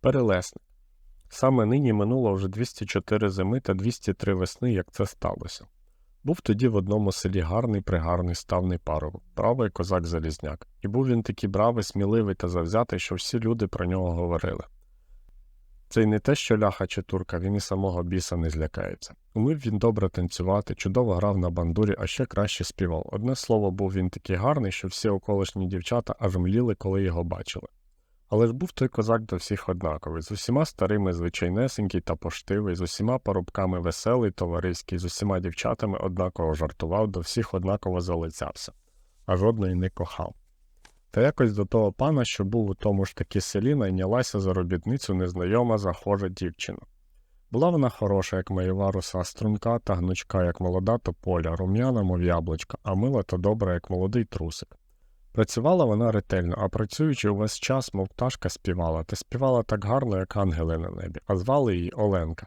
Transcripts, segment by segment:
Перелесник. Саме нині минуло вже 204 зими та 203 весни, як це сталося. Був тоді в одному селі гарний пригарний ставний парубок, бравий козак Залізняк, і був він такий бравий, сміливий та завзятий, що всі люди про нього говорили. Це й не те, що ляха чи турка, він і самого біса не злякається. Умів він добре танцювати, чудово грав на бандурі, а ще краще співав. Одне слово, був він такий гарний, що всі околишні дівчата аж мліли, коли його бачили. Але ж був той козак до всіх однаковий, з усіма старими звичайнесенький та поштивий, з усіма парубками веселий, товариський, з усіма дівчатами однаково жартував, до всіх однаково залицявся, а жодної не кохав. Та якось до того пана, що був у тому ж таки селі, найнялася за робітницю незнайома захожа дівчина. Була вона хороша, як майова руса, струнка та гнучка, як молода тополя, рум'яна, мов яблучка, а мила та добра, як молодий трусик. Працювала вона ретельно, а працюючи увесь час, мов пташка співала, та співала так гарно, як ангели на небі, а звали її Оленка.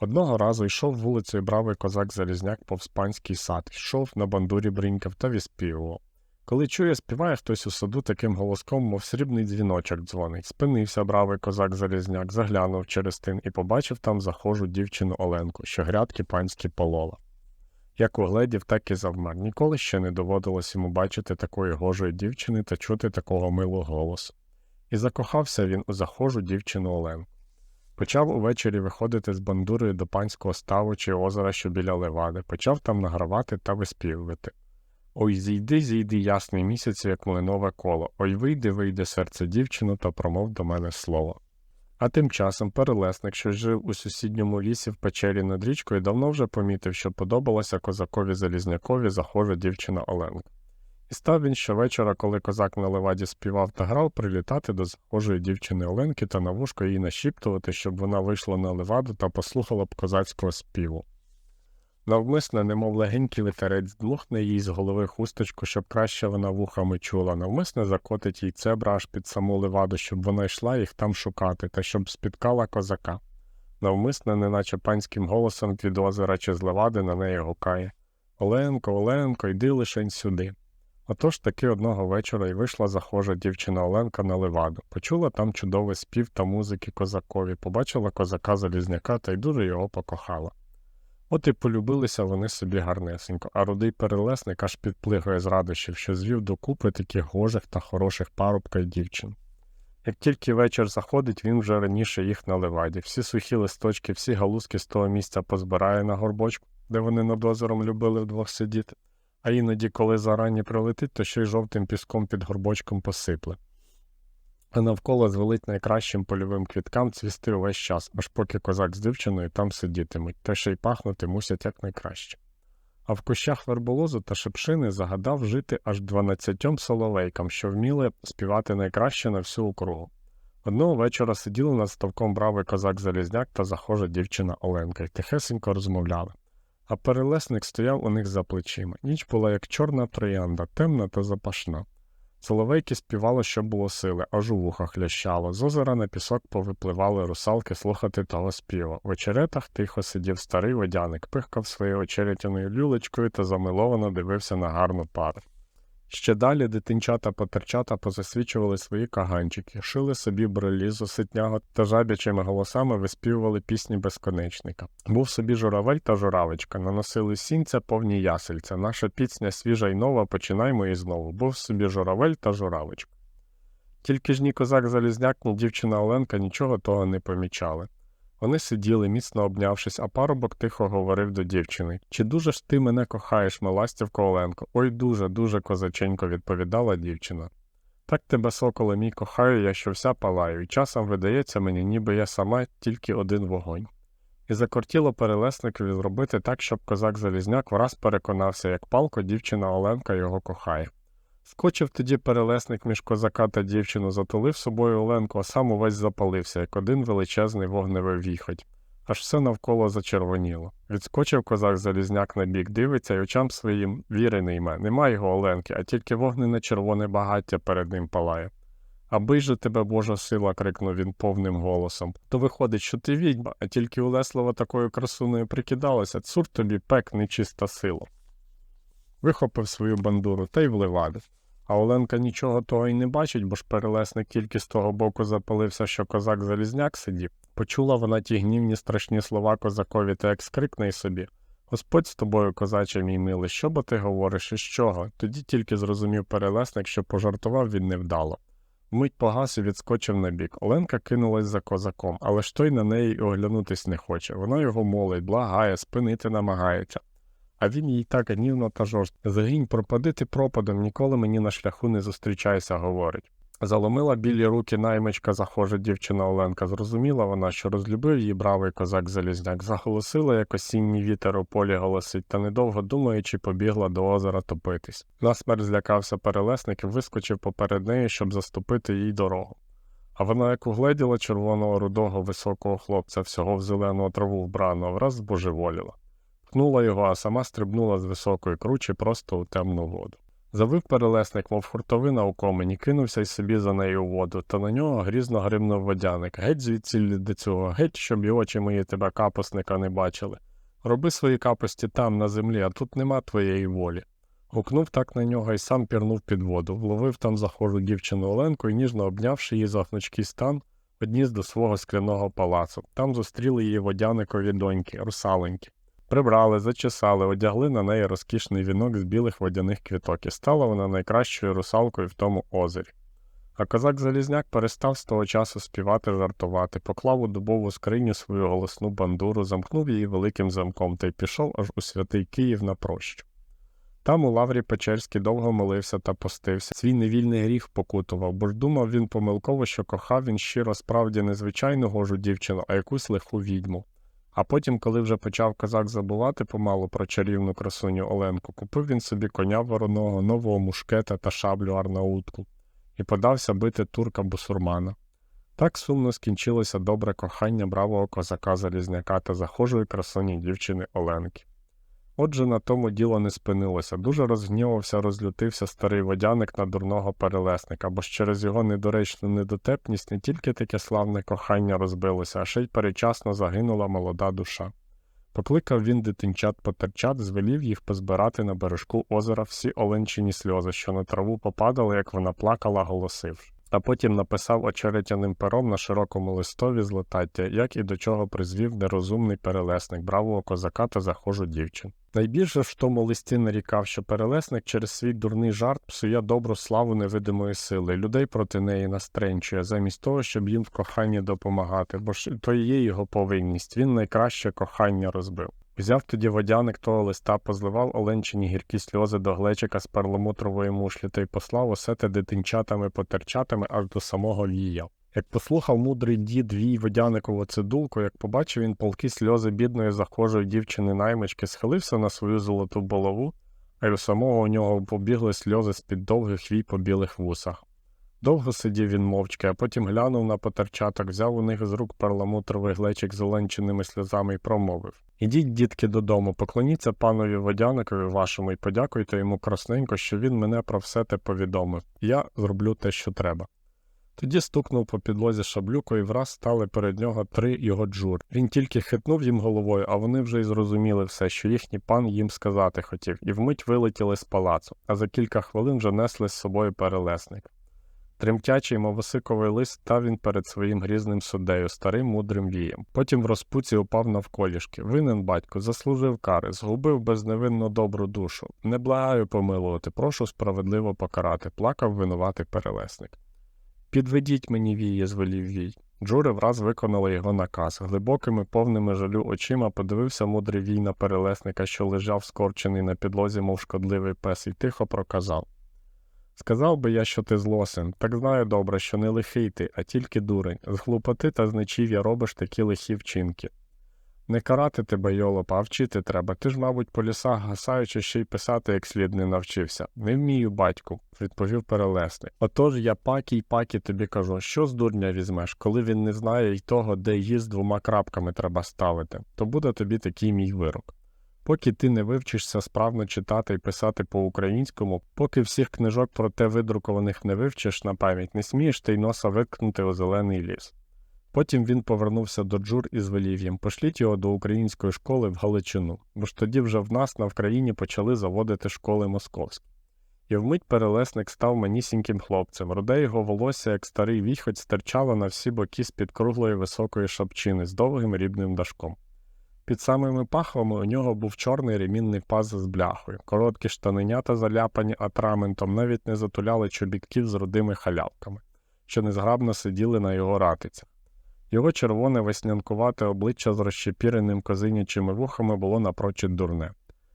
Одного разу йшов вулицею бравий козак Залізняк повз панський сад, йшов на бандурі бринькав та віспівував. Коли чує, співає хтось у саду таким голоском, мов срібний дзвіночок дзвонить. Спинився бравий козак Залізняк, заглянув через тин і побачив там захожу дівчину Оленку, що грядки панські полола. Як угледів, так і завмер. Ніколи ще не доводилось йому бачити такої гожої дівчини та чути такого милого голосу. І закохався він у захожу дівчину Оленку. Почав увечері виходити з бандурою до панського ставу чи озера, що біля левади, почав там награвати та виспівувати. Ой, зійди, зійди, ясний місяць, як млинове коло, ой вийди, вийде серце дівчину та промов до мене слово. А тим часом перелесник, що жив у сусідньому лісі в печері над річкою, давно вже помітив, що подобалася козакові Залізнякові захожа дівчина Оленка. І став він щовечора, коли козак на леваді співав та грав, прилітати до захожої дівчини Оленки та на вушко їй нашіптувати, щоб вона вийшла на леваду та послухала б козацького співу. Навмисне, немов легенький вітерець, дмухне їй з голови хусточку, щоб краще вона вухами чула, навмисне закотить їй цебра аж під саму леваду, щоб вона йшла їх там шукати, та щоб спіткала козака. Навмисне, неначе панським голосом від озера чи з левади на неї гукає Оленко, Оленко, йди лишень сюди. Отож таки одного вечора й вийшла захожа дівчина Оленка на леваду, почула там чудовий спів та музики козакові, побачила козака залізняка та й дуже його покохала. От і полюбилися вони собі гарнесенько, а рудий перелесник аж підплигає з радощів, що звів докупи таких гожих та хороших парубка й дівчин. Як тільки вечір заходить, він вже раніше їх на леваді, всі сухі листочки, всі галузки з того місця позбирає на горбочку, де вони над озером любили вдвох сидіти, а іноді, коли зарані прилетить, то ще й жовтим піском під горбочком посипле. А навколо звелить найкращим польовим квіткам цвісти увесь час, аж поки козак з дівчиною там сидітимуть, та ще й пахнути мусять якнайкраще. А в кущах верболозу та шепшини загадав жити аж дванадцятьом соловейкам, що вміли співати найкраще на всю округу. Одного вечора сиділи над ставком бравий козак Залізняк та захожа дівчина Оленка й тихесенько розмовляли. А перелесник стояв у них за плечима. Ніч була як чорна троянда, темна та запашна. Соловейки співало, що було сили, аж у вухах лящало. З озера на пісок повипливали русалки слухати того співу. В очеретах тихо сидів старий водяник, пихкав своєю очеретяною люлечкою та замиловано дивився на гарну пару. Ще далі дитинчата потерчата позасвічували свої каганчики, шили собі брелізу ситнyaго та жабячими голосами виспівували пісні безконечника. Був собі журавель та журавочка, наносили сінця повні ясельця. Наша пісня свіжа й нова, починаймо і знову. Був собі журавель та журавочка. Тільки ж ні козак Залізняк, ні дівчина Оленка нічого того не помічали. Вони сиділи, міцно обнявшись, а парубок тихо говорив до дівчини Чи дуже ж ти мене кохаєш, миластівко Оленко? Ой дуже, дуже козаченько, відповідала дівчина. Так тебе, соколе мій, кохаю, я що вся палаю, і часом видається мені, ніби я сама тільки один вогонь. І закортіло перелесникові зробити так, щоб козак Залізняк враз переконався, як палко дівчина Оленка його кохає. Скочив тоді перелесник між козака та дівчину, затулив собою Оленку, а сам увесь запалився, як один величезний вогневий віхоть. Аж все навколо зачервоніло. Відскочив козак залізняк на бік, дивиться й очам своїм віри не йме. Нема його Оленки, а тільки вогнене червоне багаття перед ним палає. Аби же тебе Божа сила, крикнув він повним голосом. То виходить, що ти відьма, а тільки Улеслава такою красуною прикидалася, цур тобі пек нечиста сила вихопив свою бандуру та й вливадив. А Оленка нічого того й не бачить, бо ж перелесник тільки з того боку запалився, що козак залізняк сидів. Почула вона ті гнівні страшні слова козакові та як скрикне й собі. Господь з тобою, козаче мій милий, що бо ти говориш і з чого? Тоді тільки зрозумів перелесник, що пожартував він невдало. Мить погас і відскочив на бік. Оленка кинулась за козаком, але ж той на неї оглянутись не хоче. Вона його молить, благає, спинити намагається. А він їй так гнівно та жорстко. Пропади ти пропадом, ніколи мені на шляху не зустрічайся, говорить. Заломила білі руки наймичка захожа дівчина Оленка. Зрозуміла вона, що розлюбив її бравий козак Залізняк, заголосила, як осінній вітер у полі голосить, та недовго думаючи, побігла до озера топитись. Насмерть злякався перелесник і вискочив поперед неї, щоб заступити їй дорогу. А вона, як угледіла червоного рудого високого хлопця, всього в зелену траву вбраного, враз збожеволіла. Пхнула його, а сама стрибнула з високої кручі просто у темну воду. Завив перелесник, мов хуртовина у комені, кинувся й собі за нею у воду, та на нього грізно гримнув водяник. Геть звідсіль до цього, геть, щоб і очі мої тебе капосника не бачили. Роби свої капості там, на землі, а тут нема твоєї волі. Гукнув так на нього і сам пірнув під воду, вловив там захожу дівчину Оленку і, ніжно обнявши її за стан, одніс до свого скляного палацу. Там зустріли її водяникові доньки, русаленьки. Прибрали, зачесали, одягли на неї розкішний вінок з білих водяних квіток, і стала вона найкращою русалкою в тому озері. А козак Залізняк перестав з того часу співати жартувати, поклав у дубову скриню свою голосну бандуру, замкнув її великим замком та й пішов аж у святий Київ на прощу. Там у Лаврі Печерський довго молився та постився, свій невільний гріх покутував, бо ж думав він помилково, що кохав він щиро справді не звичайну гожу дівчину, а якусь лиху відьму. А потім, коли вже почав козак забувати помалу про чарівну красуню Оленку, купив він собі коня вороного, нового мушкета та шаблю арнаутку і подався бити турка бусурмана. Так сумно скінчилося добре кохання бравого козака Залізняка та захожої красуні дівчини Оленки. Отже, на тому діло не спинилося. Дуже розгнівався, розлютився старий водяник на дурного перелесника, бо ж через його недоречну недотепність не тільки таке славне кохання розбилося, а ще й перечасно загинула молода душа. Покликав він дитинчат потерчат, звелів їх позбирати на бережку озера всі оленчині сльози, що на траву попадали, як вона плакала, голосивши. А потім написав очеретяним пером на широкому листові злетаття, як і до чого призвів нерозумний перелесник бравого козака та захожу дівчин. Найбільше в тому листі нарікав, що перелесник через свій дурний жарт псує добру славу невидимої сили, людей проти неї настренчує, замість того, щоб їм в коханні допомагати, бо ж то є його повинність, він найкраще кохання розбив. Взяв тоді водяник того листа, позливав оленчині гіркі сльози до глечика з перламутрової мушлі та й послав усе те дитинчатами потерчатами аж до самого вія. Як послухав мудрий дід вій водяникову цидулку, як побачив він полки сльози бідної захожої дівчини наймички, схилився на свою золоту голову, а й у самого у нього побігли сльози з-під довгих вій по білих вусах. Довго сидів він мовчки, а потім глянув на потерчаток, взяв у них з рук перламутровий глечик з оленчиними сльозами і промовив Ідіть, дітки, додому, поклоніться панові водяникові вашому і подякуйте йому красненько, що він мене про все те повідомив. Я зроблю те, що треба. Тоді стукнув по підлозі шаблюкою і враз стали перед нього три його джур. Він тільки хитнув їм головою, а вони вже й зрозуміли все, що їхній пан їм сказати хотів, і вмить вилетіли з палацу, а за кілька хвилин вже несли з собою перелесник. Тремтячий мовосиковий лист став він перед своїм грізним суддею, старим мудрим вієм. Потім в розпуці упав навколішки. Винен батько, заслужив кари, згубив безневинно добру душу. Не благаю помилувати, прошу справедливо покарати, плакав винуватий перелесник. Підведіть мені віє, звелів вій. Джури враз виконали його наказ. Глибокими, повними жалю очима подивився мудрий вій на перелесника, що лежав скорчений на підлозі, мов шкодливий пес, і тихо проказав. Сказав би я, що ти злосен, так знаю добре, що не лихий ти, а тільки дурень. З глупоти та з нечів'я робиш такі лихі вчинки. Не карати тебе, йолопа, а вчити треба. Ти ж, мабуть, по лісах гасаючи, ще й писати як слід не навчився. Не вмію, батьку, відповів перелесник. Отож я пакі пакі тобі кажу, що з дурня візьмеш, коли він не знає й того, де її з двома крапками треба ставити, то буде тобі такий мій вирок. Поки ти не вивчишся справно читати і писати по-українському, поки всіх книжок про те видрукованих не вивчиш на пам'ять, не смієш ти й носа викнути у зелений ліс. Потім він повернувся до Джур і звелів їм пошліть його до української школи в Галичину, бо ж тоді вже в нас на Вкраїні почали заводити школи московські. І вмить перелесник став манісіньким хлопцем. Руде його волосся, як старий віхоть, стирчало на всі боки з-під круглої високої шапчини з довгим рівним дашком. Під самими пахвами у нього був чорний ремінний паз з бляхою. Короткі штаненята, заляпані атраментом, навіть не затуляли чобітків з рудими халявками, що незграбно сиділи на його ратицях. Його червоне веснянкувате обличчя з розщепіреним козинячими вухами було напрочуд дурне.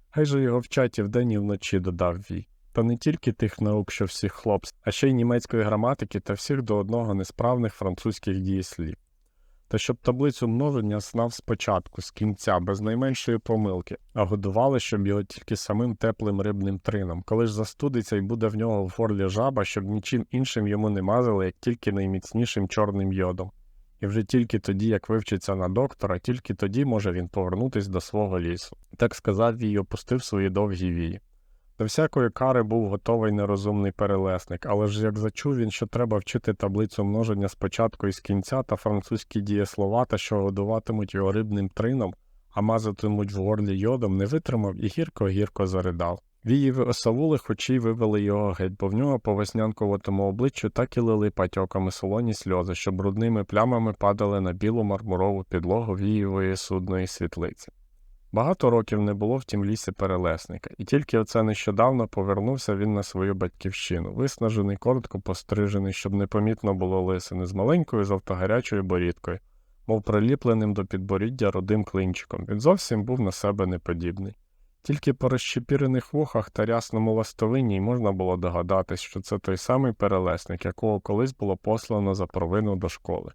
Хай же його вчать і вдень і вночі, додав Вій. Та не тільки тих наук, що всіх хлопців, а ще й німецької граматики та всіх до одного несправних французьких дієслів. Та щоб таблицю множення знав спочатку, з кінця, без найменшої помилки, а годували, щоб його тільки самим теплим рибним трином, коли ж застудиться і буде в нього в горлі жаба, щоб нічим іншим йому не мазали, як тільки найміцнішим чорним йодом. І вже тільки тоді, як вивчиться на доктора, тільки тоді може він повернутись до свого лісу. Так сказав і опустив свої довгі вії. До всякої кари був готовий нерозумний перелесник, але ж як зачув він, що треба вчити таблицю множення спочатку і з кінця та французькі дієслова, та що годуватимуть його рибним трином, а мазатимуть в горлі йодом, не витримав і гірко-гірко заридав. Вієві осавулих очей вивели його геть, бо в нього по веснянковатому обличчю так і лили патьоками солоні сльози, що брудними плямами падали на білу мармурову підлогу вієвої судної світлиці. Багато років не було в тім лісі перелесника, і тільки оце нещодавно повернувся він на свою батьківщину, виснажений, коротко пострижений, щоб непомітно було лисини, з маленькою жовтогарячою борідкою, мов приліпленим до підборіддя рудим клинчиком. Він зовсім був на себе неподібний. Тільки по розщепірених вухах та рясному ластовині й можна було догадатись, що це той самий перелесник, якого колись було послано за провину до школи.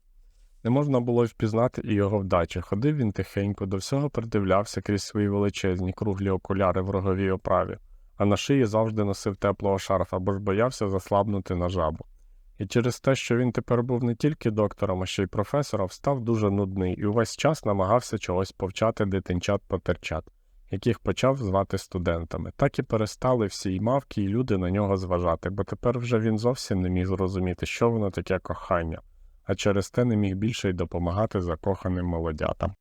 Не можна було впізнати і його вдачі. Ходив він тихенько, до всього придивлявся крізь свої величезні круглі окуляри в роговій оправі, а на шиї завжди носив теплого шарфа, бо ж боявся заслабнути на жабу. І через те, що він тепер був не тільки доктором, а ще й професором, став дуже нудний і увесь час намагався чогось повчати дитинчат-потерчат, яких почав звати студентами. Так і перестали всі й мавки, і люди на нього зважати, бо тепер вже він зовсім не міг зрозуміти, що воно таке кохання а через те не міг більше й допомагати закоханим молодятам.